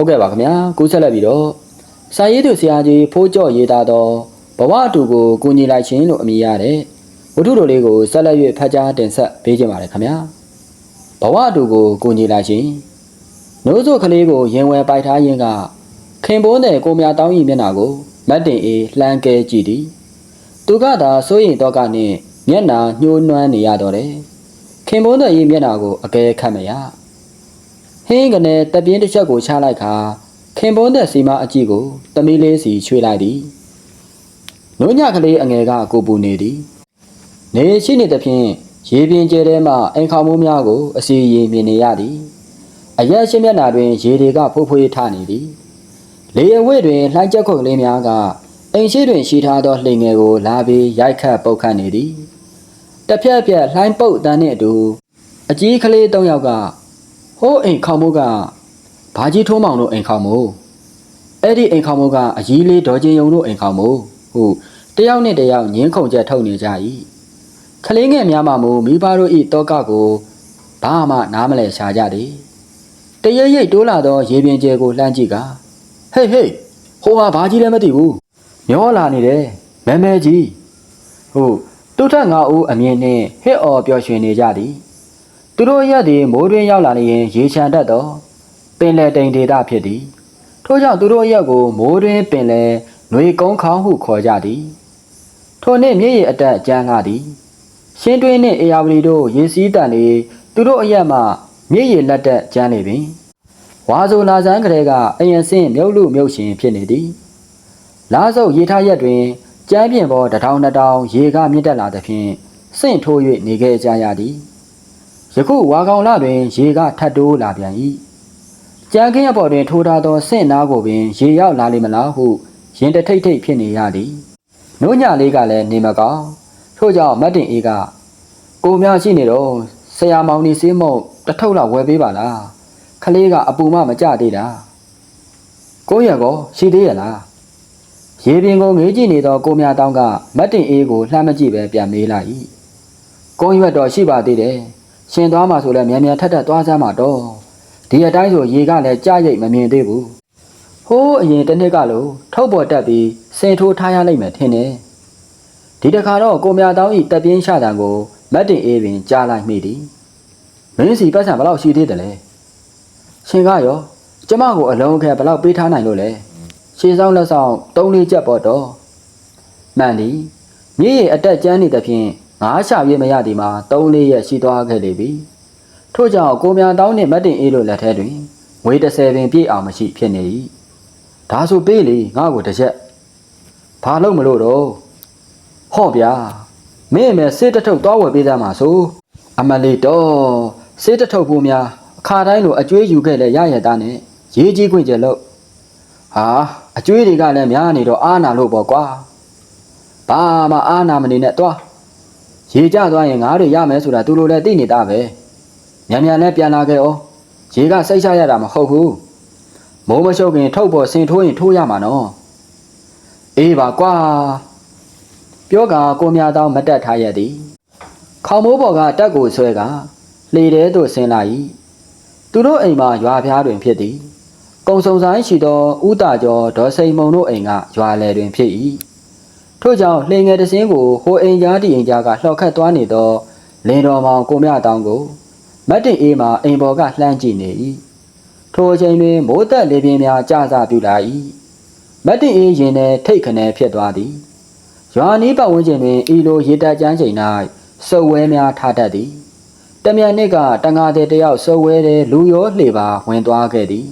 ဟုတ်ကဲ့ပါခင်ဗျာကူးဆက်လက်ပြီးတော့စာရေးသူဆရာကြီးဖိုးကြော့ရေးသားသောဘဝအတူကိုကူညီလိုက်ခြင်းလို့အမည်ရတဲ့ဝတ္ထုတော်လေးကိုဆက်လက်၍ဖတ်ကြားတင်ဆက်ပေးခြင်းပါတယ်ခင်ဗျာဘဝအတူကိုကူညီလိုက်ခြင်းနိုးစို့ကလေးကိုရင်ဝယ်ပိုက်ထားခြင်းကခင်ပိုးတဲ့ကိုမြတောင်းဤမျက်နှာကိုမတ်တင်အေးလှမ်းကဲကြည့်သည်သူကသာစိုးရင်တော့ကနှင့်မျက်နှာညှိုးနွမ်းနေရတော့တယ်ခင်ပိုးတဲ့ဤမျက်နှာကိုအကဲခတ်မရ ဟင်းကနေတပြင်းတစ်ချက်ကိုချလိုက်ခါခင်ပွန်းတဲ့စီမအကြည့်ကိုတမီးလေးစီချွေလိုက်သည်နုံညကလေးအငယ်ကကိုပူနေသည်နေရှိနေသဖြင့်ရေပြင်ကျဲထဲမှအိမ်ခေါမိုးများကိုအစီရင်မြင်နေရသည်အရက်ရှိမျက်နှာတွင်ရေတွေကဖိုးဖွေးထနေသည်လေအဝဲတွင်လှိုင်းချက်ခုတ်ကလေးများကအိမ်ရှိတွင်ရှိထားသောလှိမ်ငယ်ကိုလာပြီးရိုက်ခတ်ပုတ်ခတ်နေသည်တစ်ဖြက်ဖြက်လှိုင်းပုတ်တန်းနှင့်အတူအကြီးကလေး၃ယောက်က ဟိုးအိမ်ခေါမိုးကဘာကြီးထိုးမောင်တို့အိမ်ခေါမိုးအဲ့ဒီအိမ်ခေါမိုးကအကြီးလေးဒေါ်ချင်းယုံတို့အိမ်ခေါမိုးဟုတ်တယောက်နဲ့တယောက်ညင်းခုန်ချက်ထုတ်နေကြ၏ခလေးငယ်များမှမူမိဘတို့ဤတောကကိုဘာမှနားမလဲရှာကြသည်တရရိတ်တိုးလာသောရေပြင်ကျဲကိုလှမ်းကြည့်ကဟေးဟေးဟိုဟာဘာကြီးလည်းမသိဘူးမျောလာနေတယ်မဲမဲကြီးဟုတ်တုထငါဦးအမြင်နဲ့ဟစ်အော်ပျော်ရွှင်နေကြသည် သူတို့ရက်သည်မိုးတွင်ရောက်လာနေရင်ရေချမ်းတတ်သောပင်လယ်တိမ်ဒေသဖြစ်သည်ထို့ကြောင့်သူတို့ရက်ကိုမိုးတွင်ပင်လယ်ຫນွေကုန်းခေါင်းဟုခေါ်ကြသည်ထိုနေ့မြစ်ရည်အတက်အကျန်းကားသည်ရှင်းတွင်းနှင့်အေယာဝတီတို့ရေစီးတန်နေသူတို့အရက်မှမြစ်ရည်လက်တက်ကျန်းနေပင်ဝါဆိုလာဆန်းကလေးကအယံစင်းမြုပ်လူမြုပ်ရှင်ဖြစ်နေသည်လားစုပ်ရေထားရက်တွင်ကျမ်းပြင်ပေါ်တစ်ထောင်နှစ်ထောင်ရေကမြင့်တက်လာသဖြင့်စင့်ထိုး၍နေခဲ့ကြရသည် ယခုဝါကောင်လတွင် ရေကထတ်တိုးလာပြန်၏ကြံခင်းအပေါ်တွင် ထိုးထားသောဆင့်နားကိုပင်ရေရောက်လာလိမ့်မလားဟုရင်တထိတ်ထိတ်ဖြစ်နေရသည်နိုးညလေးကလည်းနေမကောင်းထို့ကြောင့်မတ်တင်အေးကကိုများရှိနေတော့ဆရာမောင်နေစေးမုံတစ်ထုပ်လောက်ဝယ်ပေးပါလားခလေးကအပူမမကြသေးတာကိုရကောရှိသေးရလားရေပြင်ကိုငေးကြည့်နေသောကိုမြတောင်းကမတ်တင်အေးကိုလှမ်းမကြည့်ပဲပြန်မေးလိုက်၏ကုန်းရွက်တော့ရှိပါသေးတယ် ရှင်သွားမှာဆိုလဲမြန်မြန်ထက်ထက်သွားစမ်းမှာတော့ဒီအတိုင်းဆိုရေကလည်းကြရိတ်မမြင်သေးဘူးဟိုးအရင်တစ်နှစ်ကလို့ထုတ်ပေါ်တက်ပြီးစင်ထိုးထားရလိမ့်မယ်ထင်တယ်ဒီတခါတော့ကိုမြတောင်းဤတက်ပြင်းရှာတံကိုမတ်တင်အေးပင်ကြားလိုက်မိသည်မင်းစီပတ်စံဘလောက်ရှိသေးတယ်လဲရှင်ကရောကျမကိုအလုံးခဲဘလောက်ပေးထားနိုင်လို့လဲရှေးဆောင်လက်ဆောင်၃လေးချက်ပေါ့တော့မှန်သည်မြေရည်အတက်ကျန်းနေသဖြင့် ငါးရှာရွေးမရသည်မှာ၃လေးရက်ရှိသွားခဲ့လေပြီထို့ကြောင့်ကိုမြန်တောင်းနှင့်မတ်တင်အေးတို့လက်ထဲတွင်ငွေ30ပင်ပြည့်အောင်မရှိဖြစ်နေ၏ဒါဆိုပေးလေငါ့ကိုတစ်ချက်ဘာလို့မလို့တော့ဟော့ဗျာမင်းအမေစေးတစ်ထုပ်သွားဝယ်ပေးသားမှာဆိုအမလီတော့စေးတစ်ထုပ်ဖို့များအခါတိုင်းလိုအကျွေးယူခဲ့လဲရရသားနဲ့ရေးကြီးခွင့်ကျလို့ဟာအကျွေးတွေကလည်းများနေတော့အားနာလို့ပေါ့ကွာဘာမှအားနာမနေနဲ့တွား ရေကျသွားရင်ငါးတွေရမယ်ဆိုတာသူတို့လည်းသိနေတာပဲမြန်မြန်နဲ့ပြန်လာခဲ့အောင်ရေကစိတ်ချရတာမဟုတ်ဘူးမိုးမရှုပ်ခင်ထုတ်ပေါ်ဆင်ထိုးရင်ထိုးရမှာနော်အေးပါကွာပြောကကိုမြတောင်းမတက်ထားရသည်ခေါမိုးပေါ်ကတက်ကိုဆွဲကလှေထဲသို့ဆင်းလာ၏သူတို့အိမ်မှာရွာဖျားတွင်ဖြစ်သည်ကုံစုံဆိုင်ရှိသောဥတာကျော်ဒေါ်စိန်မုံတို့အိမ်ကရွာလယ်တွင်ဖြစ်၏ ထို့ကြောင့်လှေငယ်တစ်စင်းကိုဟိုအိမ်ကြားတီအိမ်ကြားကလှော်ခတ်သွားနေသောလင်းတော်မောင်ကိုမြတောင်းကိုမတ်တင်အေးမှအိမ်ပေါ်ကလှမ်းကြည့်နေ၏ထိုအချိန်တွင်မိုးသက်လေပြင်းများကြဆပြူလာ၏မတ်တင်အေးရင်ထဲထိတ်ခနဲဖြစ်သွားသည်ရွာနီးပတ်ဝန်းကျင်တွင်ဤလိုရေတက်ကြမ်းချိန်၌စုပ်ဝဲများထားတတ်သည်တမြန်နှစ်ကတငါတဲ့တယောက်စုပ်ဝဲတဲ့လူရောလှေပါဝင်သွားခဲ့သည်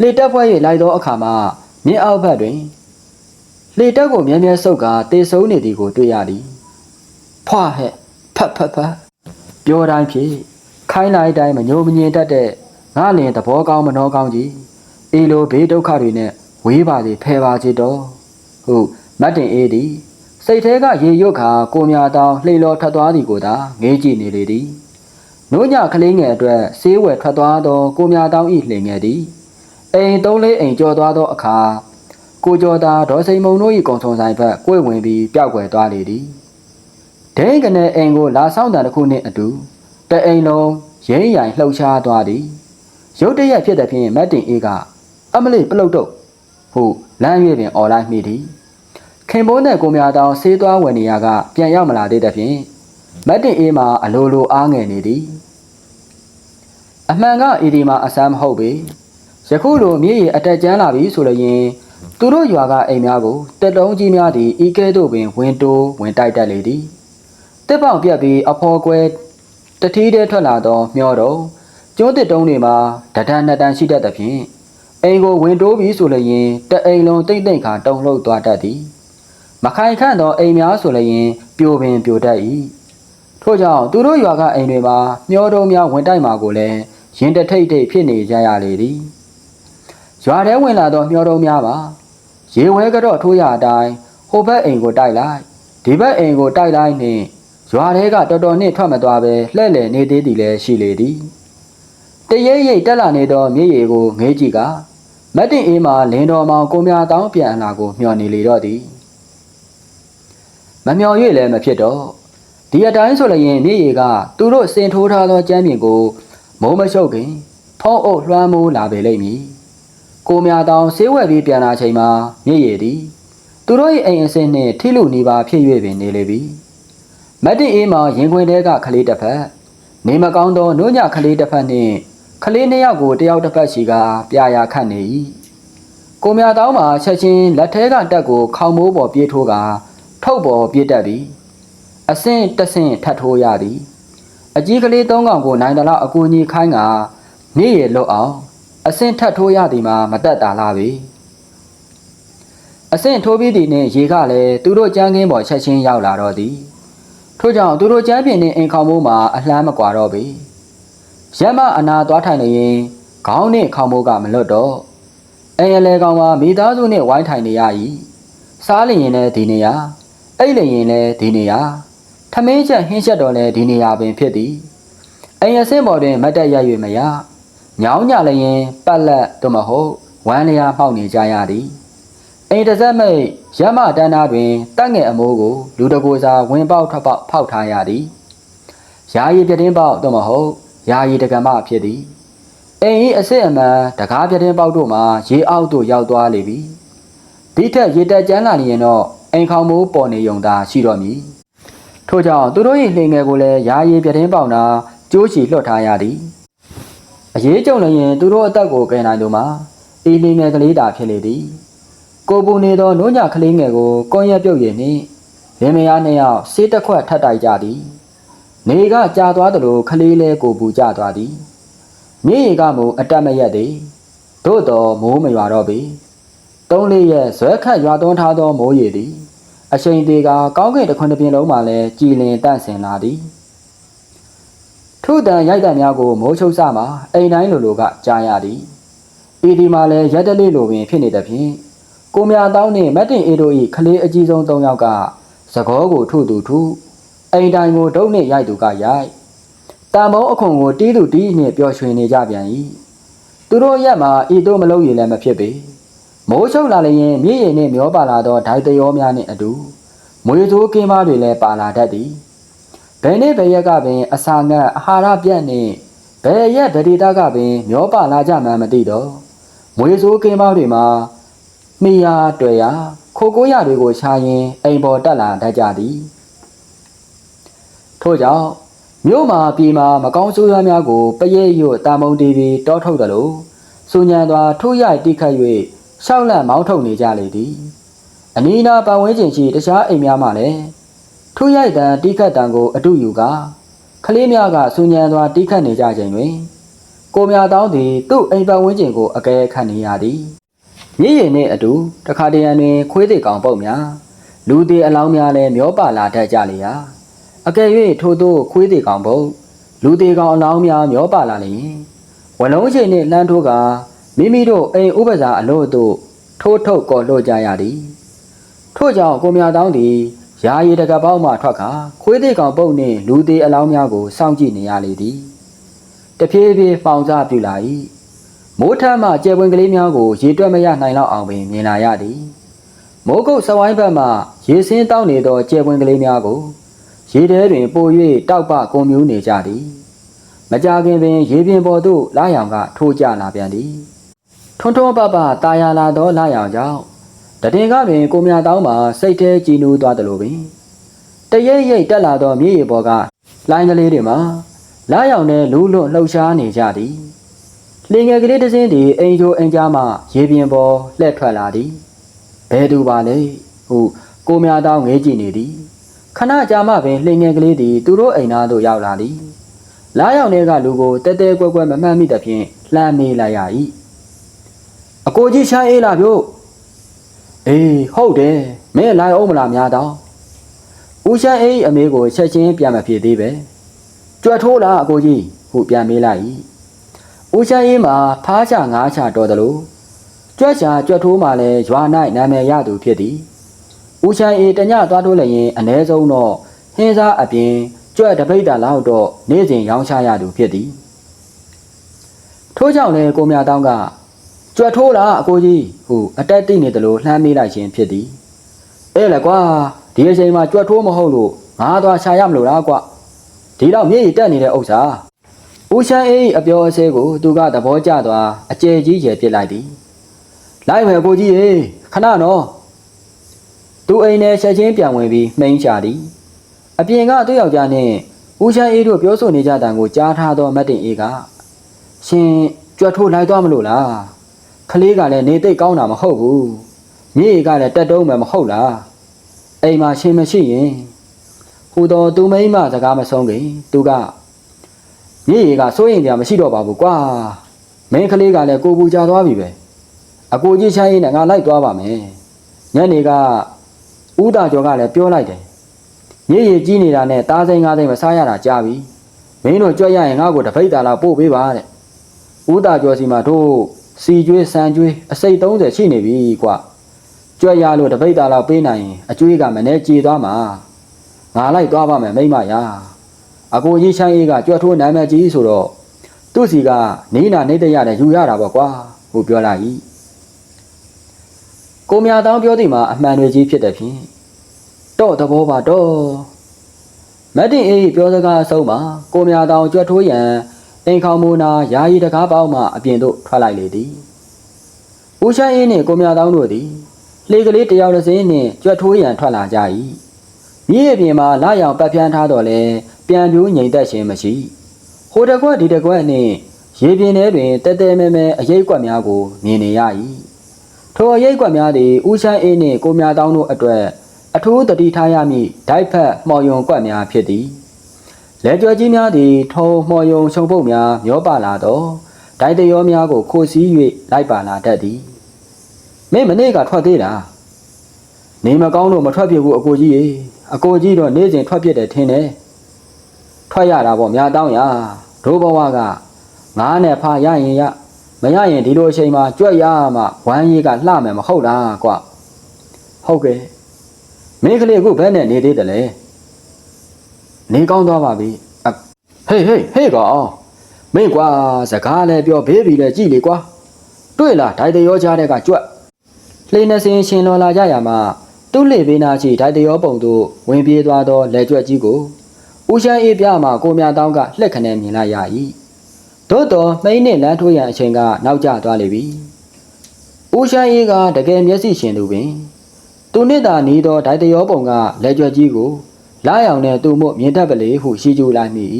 လှေတက်ဖွဲ့၍လိုက်သောအခါမှာမြင်းအောက်ဘက်တွင် လေတက်ကိုမြဲမြဲဆုပ်ကတေဆုံးနေသည်ကိုတွေ့ရသည်ဖွာဟဲ့ဖတ်ဖတ်ဖတ်ပြောတိုင်းဖြစ်ခိုင်းလိုက်တိုင်းမညိုမငင်တတ်တဲ့ငါလင်သဘောကောင်းမနှောကောင်းကြီးအေလိုဘေးဒုက္ခတွေနဲ့ဝေးပါစေဖယ်ပါစေတော့ဟုတ်မတ်တင်အေးသည်စိတ်ထဲကရေရွတ်ခါကိုမြတောင်းလှိလော်ထွက်သွားသည်ကိုသာငေးကြည့်နေလေသည်နိုးညကလေးငယ်အတွက်ဆေးဝယ်ထွက်သွားသောကိုမြတောင်းဤလှိငယ်သည်အိမ်သုံးလေးအိမ်ကျော်သွားသောအခါ ကိုကျော်သာဒေါ်စိန်မုံတို့၏ကုံထုံဆိုင်ဘက်ကိုယ်ဝင်ပြီးပျောက်ကွယ်သွားလေသည်ဒိန်းကနေအိမ်ကိုလာဆောင်တန်တစ်ခုနှင့်အတူတအိမ်လုံးရင်းရိုင်လှုပ်ရှားသွားသည်ရုတ်တရက်ဖြစ်တဲ့ဖြင့်မတ်တင်အေးကအမလေးပလုတ်တော့ဟုလမ်းရွေးပင်អော်လိုက်မိသည်ခင်မိုးနဲ့ကိုမြတောင်ဆေးသွားဝင်နေရကပြန်ရောက်မလာသေးတဲ့ဖြင့်မတ်တင်အေးမှာအလိုလိုအားငယ်နေသည်အမှန်ကအီဒီမှာအဆမ်းမဟုတ်ပေယခုလိုမြေကြီးအတက်ကျန်းလာပြီဆိုလျင် သူတို့ရွာကအိမ်များကိုတက်တုံးကြီးများသည်ဤကဲ့သို့ပင်ဝင်တိုးဝင်တိုက်တက်လေသည်တစ်ပေါက်ပြက်ပြီးအဖော်ကွဲတတိတဲ့ထွက်လာသောမျောတော်ကျိုးတစ်တုံးတွေမှာတဒန်းနှစ်တန်းရှိတတ်သဖြင့်အိမ်ကိုဝင်တိုးပြီးဆိုလျင်တအိမ်လုံးတိတ်တိတ်ခါတုံလှုပ်သွားတတ်သည်မခိုင်ခန့်သောအိမ်များဆိုလျင်ပြိုပင်ပြိုတတ်၏ထို့ကြောင့်သူတို့ရွာကအိမ်တွေမှာမျောတော်များဝင်တိုက်မှာကိုလည်းရင်တထိတ်ထိတ်ဖြစ်နေကြရလေသည်ရွာထဲဝင်လာသောမျောတော်များပါ ရေဝဲကတော့ထိုးရအတိုင်းဟိုဘက်အိမ်ကိုတိုက်လိုက်ဒီဘက်အိမ်ကိုတိုက်လိုက်နှင့်ရွာထဲကတော်တော်နှင့်ထွက်မသွားပဲလှဲ့လေနေသေးသည်လည်းရှိလေသည်တရေရိတ်တက်လာနေသောမြေရီကိုငေးကြည့်ကမတ်တင်အေးမှလင်းတော်မောင်ကိုမြတောင်းပြန်လာကိုမျှော်နေလေတော့သည်မမျှော်၍လည်းမဖြစ်တော့ဒီအတိုင်းဆိုလျင်မြေရီကသူတို့စင်ထိုးထားသောကျမ်းပြင်ကိုမုံမရှုပ်ခင် ဖုံးအုပ်လွှမ်းမိုးလာပေလိမ့်မည် ကိုမြတောင်ဆေးဝယ်ပြီးပြန်လာချိန်မှာမြေရီသည်သူတို့၏အိမ်အစင်းနှင့်ထိလူနေပါဖြစ်၍ပင်နေလေပြီမတ်တင်အေးမှာရင်ခွင်ထဲကခလေးတစ်ဖက်နေမကောင်းသောနို့ညခလေးတစ်ဖက်နှင့်ခလေးနှစ်ယောက်ကိုတယောက်တစ်ဖက်ရှိကပြာရာခတ်နေ၏ကိုမြတောင်းမှာချက်ချင်းလက်ထဲကတက်ကိုခေါင်မိုးပေါ်ပြေးထိုးကထုတ်ပေါ်ပြေးတက်သည်အဆင့်တဆင့်ထပ်ထိုးရသည်အကြီးကလေးသုံးကောင်ကိုနိုင်တလောက်အကူကြီးခိုင်းကနေ့ရလွတ်အောင် အဆင့်ထပ်ထိုးရသည်မှာမတက်တာလားပဲအဆင့်ထိုးပြီးသည်နှင့်ရေကလည်းသူတို့ကြမ်းကင်းပေါ်ချက်ချင်းရောက်လာတော့သည်ထို့ကြောင့်သူတို့ကျမ်းပြင်နှင့်အိမ်ခေါင်မိုးမှာအလှမ်းမကွာတော့ပေရက်မအနာသွားထိုင်နေရင်ခေါင်းနှင့်ခေါင်မိုးကမလွတ်တော့အိမ်ရလေကောင်မှာမိသားစုနှင့်ဝိုင်းထိုင်နေရ၏စားလျင်လည်းဒီနေရာအိတ်လျင်လည်းဒီနေရာထမင်းချက်ဟင်းချက်တော်လည်းဒီနေရာပင်ဖြစ်သည်အိမ်ရစင်းပေါ်တွင်မတ်တက်ရ၍မရ ညောင်းညလျင်ပတ်လက်သို့မဟုတ်ဝမ်းလျာမှောက်နေကြရသည်အိမ်တစ်စက်မိတ်ရမတန်းသားတွင်တက်ငယ်အမိုးကိုလူတကိုယ်စာဝင်ပေါက်ထွက်ပေါက်ဖောက်ထားရသည်ယာယီပြတင်းပေါက်သို့မဟုတ်ယာယီတကမဖြစ်သည်အိမ်၏အစစ်အမှန်တကားပြတင်းပေါက်တို့မှာရေအောက်သို့ရောက်သွားလေပြီဒီထက်ရေတက်ကျန်းလာနေရင်တော့အိမ်ခေါင်မိုးပေါ်နေုံသာရှိတော့မည်ထို့ကြောင့်သူတို့၏လှင်ငယ်ကိုလည်းယာယီပြတင်းပေါက်နာကျိုးချီလွှတ်ထားရသည် အရေးကြုံလျင်သူတို့အသက်ကိုကယ်နိုင်သူမှာအေးလင်းငယ်ကလေးသာဖြစ်လေသည်ကိုပူနေသောနိုးညကလေးငယ်ကိုကွန်ရက်ပြုတ်ရည်နှင့်လင်မယားနှစ်ယောက်ဆေးတစ်ခွက်ထပ်တိုက်ကြသည်နေကကြာသွားသလိုကလေးလဲကိုပူကြသွားသည်မြေရီကမူအတက်မရက်သည်သို့တော်မိုးမရွာတော့ပေသုံးလေးရက်ဇွဲခတ်ရွာသွန်းထားသောမိုးရီသည်အချိန်သေးကကောင်းကင်တစ်ခွန်းတစ်ပြင်းလုံးမှလည်းကြည်လင်တန့်စင်လာသည် ထို့တန်ရိုက်တံများကိုမိုးချုပ်စမှအိမ်တိုင်းလိုလိုကကြားရသည်ဤဒီမှာလည်းရက်တလေးလိုပင်ဖြစ်နေသဖြင့်ကိုမြတောင်းနှင့်မတ်တင်အေတို့၏ခလေးအကြီးဆုံး၃ယောက်ကသကောကိုထုသူထုအိမ်တိုင်းကိုဒုတ်နှင့်ရိုက်သူကရိုက်တံမုံအခွန်ကိုတီးသူတီးနှင့်ပျော်ရွှင်နေကြပြန်၏သူတို့ရက်မှာဤတို့မလုပ်ရည်လည်းမဖြစ်ပေမိုးချုပ်လာလျင်မြေရည်နှင့်မျောပါလာသောဓာတ်တရောများနှင့်အတူမွေစိုးကင်းမတွေလည်းပါလာတတ်သည် ဘယ်နေ့ဘယ်ရက်ကပင် အစာငတ်အာဟာရပြတ်နှင့်ဘယ်ရက်ဗဒေတာကပင် မျောပါလာကြမှန်းမသိတော့မွေစိုးကင်းမတွေမှာမိယာတွေ့ရာခိုကိုရတွေကိုရှာရင်အိမ်ပေါ်တက်လာတတ်ကြသည်ထို့ကြောင့်မြို့မှာပြည်မှာမကောင်းဆိုးရွားများကိုပရဲရွတ်တာမုံတီဗီတောထုတ်တယ်လို့စူညံစွာထိုးရိုက်တိခတ်၍ရှောက်လန့်မောင်းထုတ်နေကြလေသည်အနီးနားပတ်ဝန်းကျင်ရှိတခြားအိမ်များမှလည်း ထိုးရိုက်တံတိခတ်တံကိုအတုယူကကလေးများကစူညံစွာတိခတ်နေကြချိန်တွင် ကိုမြတောင်းသည်သူ့အိမ်ပတ်ဝန်းကျင်ကိုအကဲခတ်နေရသည်မြည်ရည်နှင့်အတူတခါတရံတွင်ခွေးသေးကောင်ပုတ်များလူသေးအလောင်းများလည်းမျောပါလာတတ်ကြလေရာအကယ်၍ထို့သောခွေးသေးကောင်ပုတ်လူသေးကောင်အလောင်းများမျောပါလာလျင်ဝလုံးချိန်နှင့်လှမ်းထိုးကမိမိတို့အိမ်ဥပစာအလို့တို့ထိုးထုတ်ကော်လို့ကြရသည်ထို့ကြောင့်ကိုမြတောင်းသည် ယာယီတကပေါက်မှထွက်ခါခွေးသေးကောင်ပုတ်နှင့်လူသေးအလောင်းများကိုစောင့်ကြည့်နေရလေသည်တဖြည်းဖြည်းပေါင်စားပြူလာ၏မိုးထမ်းမှကျယ်ပွင့်ကလေးများကိုရေတွက်မရနိုင်လောက်အောင်ပင်မြင်လာရသည်မိုးကုတ်စဝိုင်းဘက်မှရေစင်းတောက်နေသောကျယ်ပွင့်ကလေးများကိုရေထဲတွင်ပို၍တောက်ပကုံမြူးနေကြသည်မကြခင်ပင် ရေပြင်ပေါ်သို့လာရောင်ကထိုးကျလာပြန်သည်ထွန်းထွန်းပပတာယာလာသောလာရောင်ကြောင့် တတင်ကပင်ကိုမြတောင်းမှစိတ်ထဲကြည်နူးသွားသလိုပင်တရိပ်ရိပ်တက်လာသောမြေရေပေါ်ကလိုင်းကလေးတွေမှာလာရောင်နဲ့လူးလွတ်လှုပ်ရှားနေကြသည်လင်ငယ်ကလေးတစ်စင်းသည်အိမ်ချိုအိမ်ကြားမှရေပြင်ပေါ်လှည့်ထွက်လာသည်ဘယ်သူပါလဲဟုကိုမြတောင်းငေးကြည့်နေသည်ခဏကြာမှပင်လင်ငယ်ကလေးသည်သူတို့အိမ်သားသို့ရောက်လာသည်လာရောက်တဲ့ကလူကိုတဲတဲကွက်ကွက်မမှန်မိသဖြင့်လှမ်းမေးလိုက်ရ၏အကိုကြီးရှားအေးလာပြုတ် အေးဟုတ်တယ်မင်းလိုက်အောင်မလားများတော့ဦးရှားအေးအမေကိုချက်ချင်းပြန်မဖြစ်သေးပဲကြွက်ထိုးလားအကိုကြီးဟုပြန်မေးလိုက်၏ဦးရှားအေးမှာဖားချငားချတော်တယ်လို့ကြွက်ချာကြွက်ထိုးမှလည်းရွာ၌နာမည်ရသူဖြစ်သည်ဦးရှားအေးတညသွားထိုးလည်းရင်အ ਨੇ ဆုံးတော့ဟင်းစားအပြင်ကြွက်တပိတ်တာလောက်တော့နေ့စဉ်ရောင်းချရသူဖြစ်သည်ထို့ကြောင့်လည်းကိုမြတောင်းက ကြွက်ထိုးလားအကိုကြီးဟုအတက်တိနေတယ်လို့လှမ်းမေးလိုက်ခြင်းဖြစ်သည်အဲလေကွာဒီအချိန်မှာကြွက်ထိုးမဟုတ်လို့ငါသွားရှာရမလို့လားကွဒီတော့မြေကြီးတက်နေတဲ့ဥစ္စာဦးရှမ်းအေးအပြောအစဲကိုသူကသဘောကျသွားအကျယ်ကြီးကျယ်ပြစ်လိုက်သည်လိုက်မယ်ကိုကြီးရေခဏနော်သူအိမ်ထဲချက်ချင်းပြန်ဝင်ပြီးမှိန်းချသည်အပြင်ကသူ့ယောက်ျားနဲ့ဦးချမ်းအေးတို့ပြောဆိုနေကြတဲ့ကိုကြားထားသောမတ်တင်အေးကရှင်ကြွက်ထိုးလိုက်သွားမလို့လား ခလေးကလည်းနေသိပ်ကောင်းတာမဟုတ်ဘူးမြေကလည်းတက်တုံးမယ်မဟုတ်လားအိမ်မှာရှင်မရှိရင်ဟူတော်သူမိန်းမစကားမဆုံးခင်သူကမြေကစိုးရင်တရားမရှိတော့ပါဘူးကွာမင်းကလေးကလည်းကိုပူကြသွားပြီပဲအကိုကြီးချမ်းအေးနဲ့ငါလိုက်သွားပါမယ်ညနေကဦးတာကျော်ကလည်းပြောလိုက်တယ်မြေရည်ကြီးနေတာနဲ့တားစိန်ငါးစိန်မစားရတာကြာပြီမင်းတို့ကြွက်ရရင်ငါ့ကိုတပိတ်တာလောက်ပို့ပေးပါတဲ့ဦးတာကျော်စီမှာတို့ စီကျွေးစံကျွေးအစိတ်30ရှိနေပြီကွာကြွက်ရလို့တပိတ်တာလောက်ပေးနိုင်ရင်အကျွေးကမနဲ့ကြေသွားမှာငါလိုက်သွားပါမယ်မိမရာအကိုကြီးချမ်းအေးကကြွက်ထိုးနာမည်ကြီးဆိုတော့သူ့စီကနီးနာနေတရတဲ့ယူရတာပေါ့ကွာဟုပြောလိုက်၏ကိုမြတောင်းပြောသည်မှာအမှန်တွေကြီးဖြစ်တဲ့ဖြင့်တော့သဘောပါတော့မတ်တင်အေးပြောစကားအဆုံးမှာကိုမြတောင်ကြွက်ထိုးရန် အိမ်ခေါမူနာယာယီတကားပေါင်းမှအပြင်သို့ထွက်လိုက်လေသည်ဦးရှိုင်းအေးနှင့်ကိုမြတောင်တို့သည်လေကလေးတယောက်တစ်စင်းနှင့်ကြွက်ထိုးရန်ထွက်လာကြ၏မြေအပြင်မှာလာရောင်ပတ်ဖြန်းထားတော့လဲပြန်ပြိုးငိမ်သက်ခြင်းမရှိဟိုတစ်ခွက်ဒီတစ်ခွက်နှင့်ရေပြင်ထဲတွင်တဲတဲမဲမဲအရေးကွက်များကိုမြင်နေရ၏ထိုအရေးကွက်များသည်ဦးရှိုင်းအေးနှင့်ကိုမြတောင်တို့အတွက်အထူးတတိထားရမည့်ဓာတ်ဖက်မှော်ယုံကွက်များဖြစ်သည် လဲကြွယ်ကြီးများသည်ထုံမှော်ယုံချုံပုတ်များမျောပါလာသောဓာတ်တရောများကိုခိုးစီး၍လိုက်ပါလာတတ်သည်မင်းမနေ့ကထွက်သေးတာနေမကောင်းလို့မထွက်ပြဘူးအကိုကြီးရေအကိုကြီးတော့နေ့စဉ်ထွက်ပြတယ်ထင်တယ်ထွက်ရတာပေါ့များတောင်းရဒိုးဘဝကငားနဲ့ဖာရရင်ရမရရင်ဒီလိုအချိန်မှာကြွက်ရမှဝမ်းကြီးကလှမယ်မဟုတ်လားကွဟုတ်ကဲ့မင်းကလေးအခုဘယ်နဲ့နေသေးတယ်လဲ နေကောင်းသွားပါပြီအဟေးဟေးဟေးကောင်မင်းကွာစကားလည်းပြောဘေးပြီလည်းကြည်လေကွာတွေ့လားဒိုင်တရောကြားတဲ့ကကြွက်လှေနှစင်ရှင်လော်လာကြရမှာသူ့လေဘေးနာချီဒိုင်တရောပုံသို့ဝင်ပြေးသွားသောလက်ကြွက်ကြီးကိုဦးရှမ်းအေးပြမှာကိုမြတောင်းကလှက်ခနဲမြင်လိုက်ရ၏သို့တော်မိန်းနဲ့လမ်းထိုးရန်အချိန်ကနောက်ကျသွားလေပြီဦးရှမ်းအေးကတကယ်မျက်စိရှင်သူပင်သူနှစ်သာနီးသောဒိုင်တရောပုံကလက်ကြွက်ကြီးကို လာရောင်နဲ့သူ့မို့မြင်တတ်ပလေဟုရှိကျူလိုက်မိ၏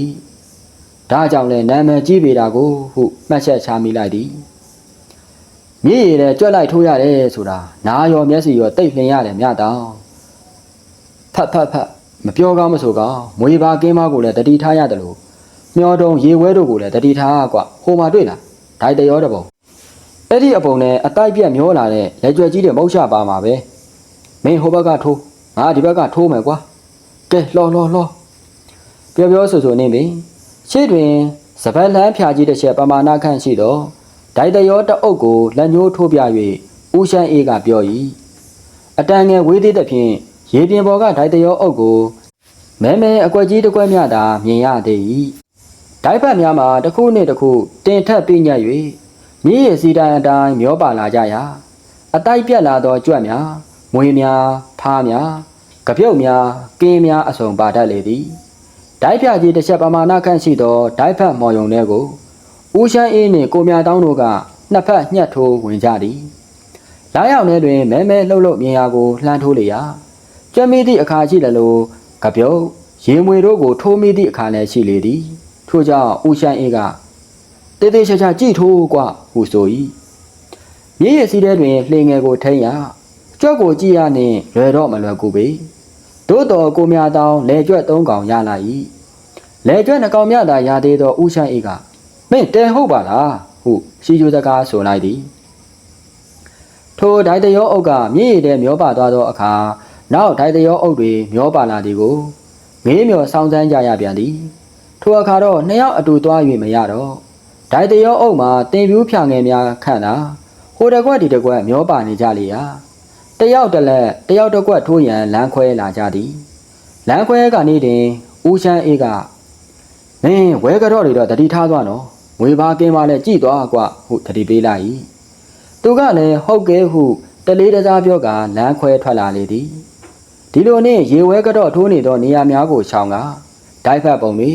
ဒါကြောင့်လည်းနာမည်ကြီးပေတာကိုဟုမှတ်ချက်ချမိလိုက်သည်မြေရည်နဲ့ကြွက်လိုက်ထိုးရတယ်ဆိုတာနားရောမျက်စိရောတိတ်လှင်ရတယ်မြတောင်ဖတ်ဖတ်ဖတ်မပြောကောင်းမဆိုကောင်းမွေပါကင်းမကိုလည်းတတိထားရတယ်လို့မျောတုံရေဝဲတို့ကိုလည်းတတိထားကွဟိုမှာတွေ့လားဒိုင်တရောတပုံအဲ့ဒီအပုံနဲ့အတိုက်ပြက်မျောလာတဲ့လက်ကြွက်ကြီးတွေမဟုတ်ချပါမှာပဲမင်းဟိုဘက်ကထိုးငါဒီဘက်ကထိုးမယ်ကွာ ကဲလှော်လှော်လှော်ပြောပြောဆိုဆိုနေပြီရှေ့တွင်စပတ်လန်းဖြာကြီးတစ်ချက်ပမာဏခန့်ရှိသောဒိုင်တရောတအုပ်ကိုလက်ညှိုးထိုးပြ၍ဦးရှမ်းအေးကပြော၏အတန်ငယ်ဝေးသေးသဖြင့်ရေပြင်ပေါ်ကဒိုင်တရောအုပ်ကိုမဲမဲအကွက်ကြီးတစ်ကွက်မျှသာမြင်ရသေး၏ဒိုက်ဖက်များမှာတစ်ခုနှင့်တစ်ခုတင်ထက်ပြညတ်၍မြည်ရစီတိုင်းအတိုင်းမျောပါလာကြရာအတိုက်ပြက်လာသောကြွက်များမွေများဖားများ ကြပြုတ်များကင်းများအစုံပါတတ်လေသည် ဒိုက်ဖြာကြီးတစ်ချက်ပမာဏခန့်ရှိသောဒိုက်ဖတ်မော်ယုံတဲ့ကိုဦးရှမ်းအေးနှင့်ကိုမြတောင်းတို့ကနှစ်ဖက်ညှက်ထိုးဝင်ကြသည်လာရောက်နေတွင်မဲမဲလှုပ်လှုပ်မြင်ရာကိုလှမ်းထိုးလေရာကြွမိသည့်အခါရှိတယ်လို့ကပြုတ်ရေမွေတို့ကိုထိုးမိသည့်အခါလည်းရှိလေသည်ထို့ကြောင့်ဦးရှမ်းအေးကတေးသေးချာချာကြည့်ထိုးกว่าဟုဆို၏မြေရည်စီးတဲ့တွင်လှေငယ်ကိုထိန်းရာကြွက်ကိုကြည့်ရနှင့်လွယ်တော့မလွယ်ကူပေ သို့တော်ကိုမြတောင်းလဲကြွက်သုံးကောင်ရလာ၏လဲကြွက်နှကောင်မြသာရသေးသောဦးရှမ်းအေးကမင်းတဲဟုတ်ပါလားဟုရှိကျူစကားဆိုလိုက်သည်ထိုဒိုင်တရောအုပ်ကမြည်ရည်တဲ့မျောပါသွားသောအခါနောက်ဒိုင်တရောအုပ်တွေမျောပါလာသည်ကိုငေးမျောစောင်းစမ်းကြရပြန်သည်ထိုအခါတော့နှစ်ယောက်အတူသွား၍မရတော့ဒိုင်တရောအုပ်မှာတင်ပြူးဖြာငယ်များခန့်တာဟိုတကွက်ဒီတကွက်မျောပါနေကြလေရာ တယောက်တစ်လက်တယောက်တစ်ကွက်ထိုးရန်လမ်းခွဲလာကြသည်လမ်းခွဲကနေတွင်ဦးချမ်းအေးကမင်းဝဲကတော့တွေတော့တတိထားသွားနော်ငွေပါကင်းပါလဲကြည်သွားကွဟုတတိပေးလိုက်၏သူကလည်းဟုတ်ကဲဟုတလေးတစားပြောကလမ်းခွဲထွက်လာလေသည်ဒီလိုနှင့်ရေဝဲကတော့ထိုးနေသောနေရာများကိုရှောင်ကဒိုက်ဖက်ပုံတွေ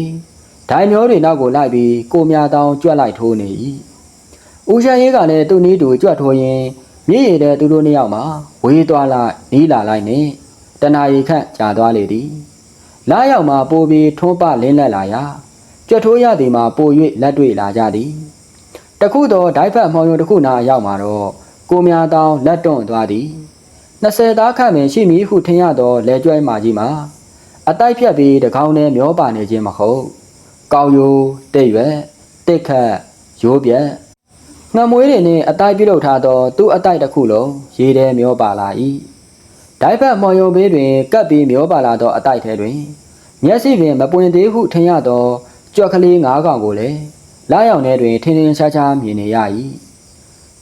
ဒိုင်မျိုးတွေနောက်ကိုလိုက်ပြီးကိုမြတောင်ကြွက်လိုက်ထိုးနေ၏ဦးရှမ်းရေးကလည်းသူ့နီးတူကြွက်ထိုးရင် မြည်ရတဲ့သူတို့နှစ်ယောက်မှာဝေးသွားလိုက်နီးလာလိုက်နဲ့တနာရီခန့်ကြာသွားလေသည်လာရောက်မှပိုးပြီးထွန်းပလင်းလက်လာရာကြွက်ထိုးရသည်မှာပို၍လက်တွေ့လာကြသည်တခုတော့ဒိုက်ဖက်မောင်ယုံတစ်ခုနာရောက်မှာတော့ကိုမြတောင်လက်တွန့်သွားသည်20သားခန့်ပင်ရှိမည်ဟုထင်ရသောလဲကျွဲမာကြီးမှာအတိုက်ဖြတ်ပြီးတကောင်းနဲ့မျောပါနေခြင်းမဟုတ်ကောက်ယိုတိတ်ရွက်တစ်ခတ်ရိုးပြက် ငမွေးတွေနဲ့အတိုက်ပြုတ်လုပ်ထားသောသူ့အတိုက်တစ်ခုလုံးရေထဲမျောပါလာ၏ဒိုက်ဖက်မော်ယုံဘေးတွင်ကပ်ပြီးမျောပါလာသောအတိုက်ထဲတွင် မျက်စိပင်မပွင့်သေးဟုထင်ရသောကြွက်ကလေး၅កောင်ကိုလည်းလာရောက်နေတွင်ထင်းထင်းရှားရှားမြင်နေရ၏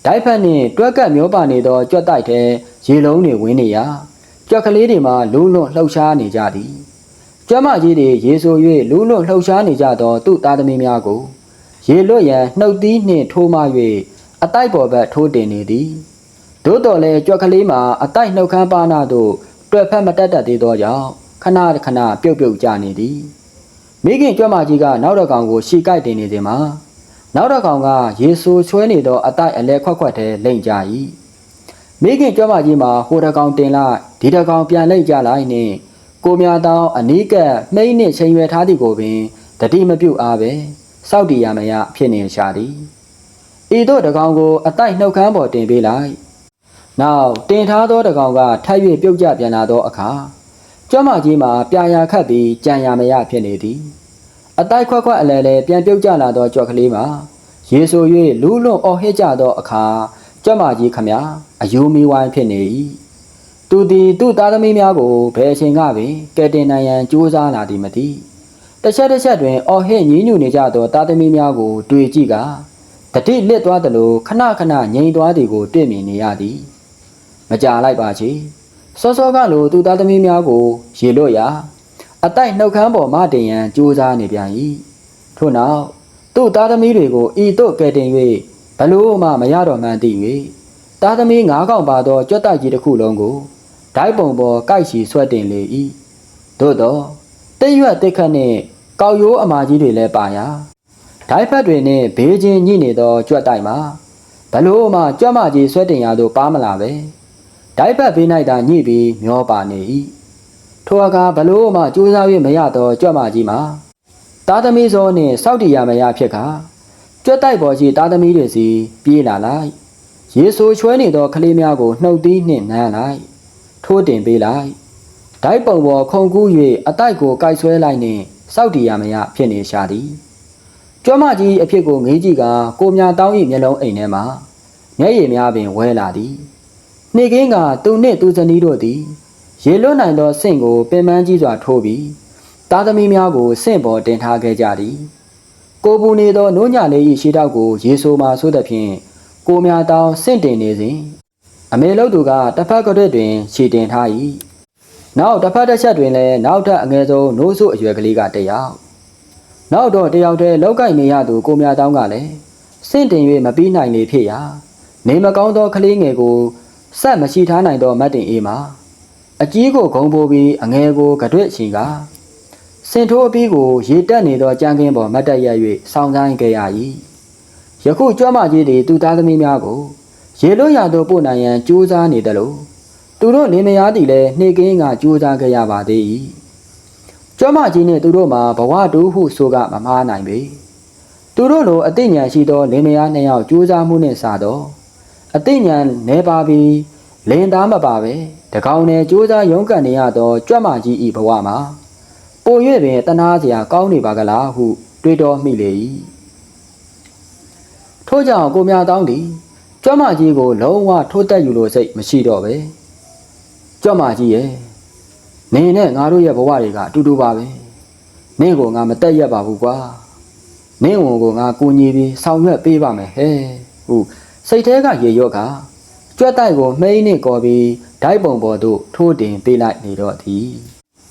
ဒိုက်ဖက်နှင့်တွက်ကပ်မျောပါနေသောကြွက်တိုက်ထဲရေလုံးတွေဝင်နေရာကြွက်ကလေးတွေမှာလူးလွန်လှုပ်ရှားနေကြသည်ကျမကြီးတွေရေဆို၍လူးလွန်လှုပ်ရှားနေကြသောသူ့သားသမီးများကို ရေလွတ်ရန်နှုတ်သီးနှင့်ထိုးမ၍အတိုက်ပေါ်ဘက်ထိုးတင်နေသည်သို့တော်လည်းကြွက်ကလေးမှာအတိုက်နှုတ်ခမ်းပါနာသို့တွက်ဖက်မတက်တတ်သေးသောကြောင့်ခဏခဏပြုတ်ပြုတ်ကြနေသည်မိခင်ကြွက်မကြီးကနောက်တစ်ကောင်ကိုရှီကိုက်တင်နေစဉ်မှာနောက်တစ်ကောင်ကရေဆိုချွဲနေသောအတိုက်အလဲခွက်ခွက်ထဲလိမ့်ကြ၏မိခင်ကြွက်မကြီးမှာဟိုတစ်ကောင်တင်လိုက်ဒီတစ်ကောင်ပြန်လိမ့်ကြလိုက်နှင့်ကိုမြတောင်းအနီးကပ်နှိမ့်နှင့်ချိန်ရွယ်ထားသည်ကိုပင်တတိမပြုတ်အားပဲ စောက်တီရမယဖြစ်နေရှာသည်ဤသို့တကောင်ကိုအတိုက်နှုတ်ခမ်းပေါ်တင်ပေးလိုက်နောက်တင်ထားသောတကောင်ကထိုက်၍ပြုတ်ကျပြန်လာသောအခါကျွမ်းမကြီးမှာပြာရာခတ်ပြီးကြံရမယဖြစ်နေသည်အတိုက်ခွက်ခွက်အလဲလဲပြန်ပြုတ်ကျလာသောကြွက်ကလေးမှာရေဆို၍လူးလွန်အော်ဟစ်ကြသောအခါကျွမ်းမကြီးခမအယူမီဝိုင်းဖြစ်နေ၏သူသည်သူ့သားသမီးများကိုဘယ်အချိန်ကပင်ကဲတင်နိုင်ရန်ကြိုးစားလာသည်မသိ တစ်ချက်တစ်ချက်တွင်အော်ဟစ်ညင်းညူနေကြသောသားသမီးများကိုတွေ့ကြည့်ကတတိလစ်သွားသလိုခဏခဏငြိမ်သွားသည်ကိုတွေ့မြင်နေရသည်မကြလိုက်ပါချေစောစောကလိုသူသားသမီးများကို ရေလွတ်ရာအတိုက်နှုတ်ခမ်းပေါ်မှတင်ရန်ကြိုးစားနေပြန်၏ထို့နောက်သူ့သားသမီးတွေကိုဤသို့ကဲတင်၍ဘလို့မှမရတော့မှန်းသိ၍သားသမီး၅កောင်ပါသောကြွက်တိုက်ကြီးတစ်ခုလုံးကိုဒိုက်ပုံပေါ်ကိုက်ချီဆွဲတင်လေ၏သို့တော့ တိတ်ရွက်တိတ်ခတ်နှင့်ကောက်ရိုးအမာကြီးတွေလည်းပါရာဒိုက်ဖက်တွေနှင့်ဘေးချင်းညှိနေသောကြွက်တိုက်မှာဘလို့မှကြွက်မကြီးဆွဲတင်ရသို့ပါမလာပဲဒိုက်ဖက်ဘေး၌သာညှိပြီးမျောပါနေ၏ထိုအခါဘလို့မှကြိုးစား၍မရသောကြွက်မကြီးမှာသားသမီးစောနှင့်စောက်တီရမရဖြစ်ခါကြွက်တိုက်ပေါ်ရှိသားသမီးတွေစီပြေးလာလိုက်ရေဆိုချွဲနေသောကလေးများကိုနှုတ်သီးနှင့်နမ်းလိုက်ထိုးတင်ပေးလိုက် ဒိုက်ပုံပေါ်ခုံကူး၍အတိုက်ကိုကိုက်ဆွဲလိုက်နှင့်စောက်တီရမရဖြစ်နေရှာသည်ကျွမ်းမကြီးအဖြစ်ကိုငေးကြည့်ကကိုမြတောင်း၏မျက်လုံးအိမ်ထဲမှာမျက်ရည်များပင်ဝဲလာသည်နှိကင်းကသူနှင့်သူဇနီးတို့သည်ရေလွတ်နိုင်သောဆင့်ကိုပင်ပန်းကြီးစွာထိုးပြီးသားသမီးများကိုဆင့်ပေါ်တင်ထားခဲ့ကြသည်ကိုပူနေသောနိုးညလေး၏ရှေးတောက်ကိုရေဆိုမှဆိုးသဖြင့်ကိုမြတောင်းဆင့်တင်နေစဉ်အမေလုတ်သူကတစ်ဖက်ကတွင်တွင်ခြေတင်ထား၏ နောက်တစ်ဖက်တစ်ချက်တွင်လည်းနောက်ထပ်အငယ်ဆုံးနိုးဆုအရွယ်ကလေးကတယောက်နောက်တော့တယောက်တည်းလောက်ကိုက်နေရသူကိုမြတောင်းကလည်းဆင့်တင်၍မပြီးနိုင်လေဖြစ်ရာနေမကောင်းသောကလေးငယ်ကိုဆက်မရှိထားနိုင်သောမတ်တင်အေးမှာအကြီးကိုဂုံပိုးပြီးအငယ်ကိုကတွက်ချီကစင်ထိုးအပြီးကိုရေတက်နေသောကြမ်းကင်းပေါ်မတ်တက်ရ၍စောင်းဆိုင်ခဲ့ရ၏ယခုကြွမကြီးသည်သူသားသမီးများကိုရေလွတ်ရသို့ပို့နိုင်ရန်ကြိုးစားနေတယ်လို့ သူတို့လင်မယားသည်လည်းနှိကင်းကကြိုးစားခဲ့ရပါသေး၏ကြွမကြီးနှင့်သူတို့မှာဘဝတူဟုဆိုကမမားနိုင်ပေသူတို့လိုအသိဉာဏ်ရှိသောလင်မယားနှစ်ယောက်ကြိုးစားမှုနှင့်စသောအသိဉာဏ်နေပါပြီးလင်သားမပါပဲတကောင်နဲ့ကြိုးစားရုန်းကန်နေရသောကြွမကြီးဤဘဝမှာပို၍ပင်တနာစရာကောင်းနေပါကလားဟု တွေးတော်မိလေ၏ထို့ကြောင့်ကိုမြတောင်းသည်ကြွမကြီးကိုလုံးဝထိုးတက်ယူလို့စိတ်မရှိတော့ပဲ ကြွမကြီးရဲ့နင်းနဲ့ငါတို့ရဲ့ဘဝတွေကအတူတူပါပဲနင်းကိုငါမတက်ရက်ပါဘူးကွာနင်းဝန်ကိုငါကိုညီပြီးဆောင်ရွက်ပေးပါမယ်ဟဲ့ဟုတ်စိတ်ထဲကရေရော့ကကြွက်တိုက်ကိုမှိန်းနဲ့ကော်ပြီးဓာတ်ပုံပေါ်သို့ထိုးတင်ပေးလိုက်နေတော့သည်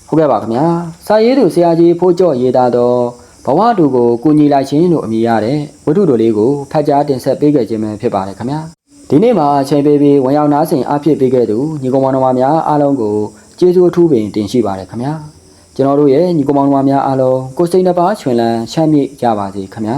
ဟုတ်ကဲ့ပါခင်ဗျာစာရေးသူဆရာကြီးဖိုးကြော့ရေးသားတော့ဘဝတူကိုကိုညီလိုက်ခြင်းလို့အမည်ရတဲ့ဝတ္ထုတို့လေးကိုဖတ်ကြားတင်ဆက်ပေးခဲ့ခြင်းပဲဖြစ်ပါတယ်ခင်ဗျာ ဒီနေ့မှာအချိန်ပေးပြီးဝင်ရောက်နားဆင်အားဖြစ်ပေးခဲ့သူညီကောင်မောင်နှမများအားလုံးကိုကျေးဇူးအထူးပင်တင်ရှိပါတယ်ခင်ဗျာကျွန်တော်တို့ရဲ့ညီကောင်မောင်နှမများအားလုံးကိုယ်စိတ်နှပါချွင်လန်းချမ်းမြေ့ကြပါစေခင်ဗျာ